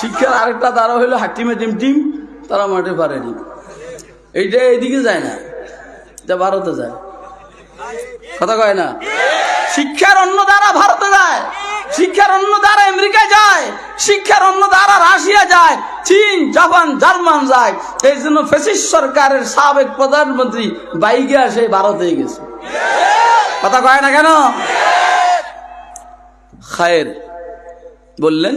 শিক্ষার আরেকটা দ্বারা হইল হাকিমে ডিম টিম তারা মাঠে পারেনি। এইটা এইদিকে যায় না, এটা ভারতে যায়। কথা কয় না? শিক্ষার অন্য দ্বারা ভারতে যায়, শিক্ষার অন্য দ্বারা আমেরিকা যায়, শিক্ষার অন্য দ্বারা রাশিয়া যায়, চীন, জাপান, জার্মান যায়। এই জন্য ফেসিস সরকারের সাবেক প্রধানমন্ত্রী বাইকে আসে ভারতে গেছে। কথা কয় না কেন? খায়ের বললেন